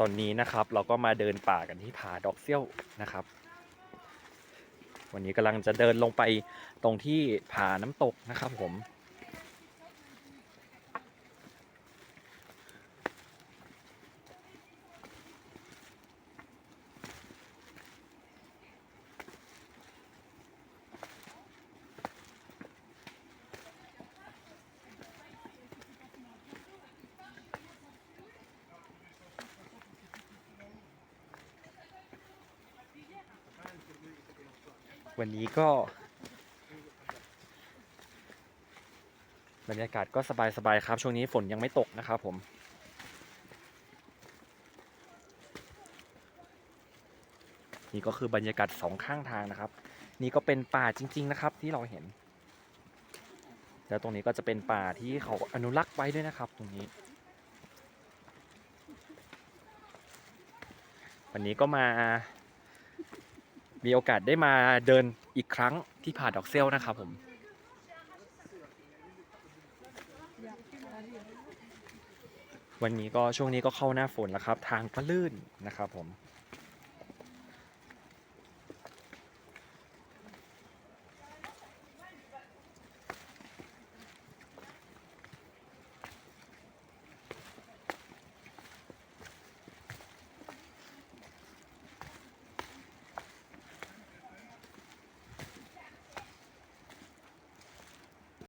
ตอนนี้นะครับเราก็มาเดินป่ากันที่ผาดอกเซี่ยวนะครับ วันนี้กำลังจะเดินลงไปตรงที่ผาน้ำตกนะครับผม วันนี้ก็ บรรยากาศก็สบายๆครับ ช่วงนี้ฝนยังไม่ตกนะครับผมนี่ก็คือบรรยากาศสองข้างทางนะครับ นี่ก็เป็นป่าจริง ๆ นะครับที่เราเห็น แล้วตรงนี้ก็จะเป็นป่าที่เขาอนุรักษ์ไว้ด้วยนะครับ ตรงนี้ วันนี้ก็มา มีโอกาสได้มาเดินอีกครั้งที่ผาดอกเซลนะครับผมวันนี้ก็ช่วงนี้ก็เข้าหน้าฝนแล้วครับ ทางก็ลื่นนะครับผม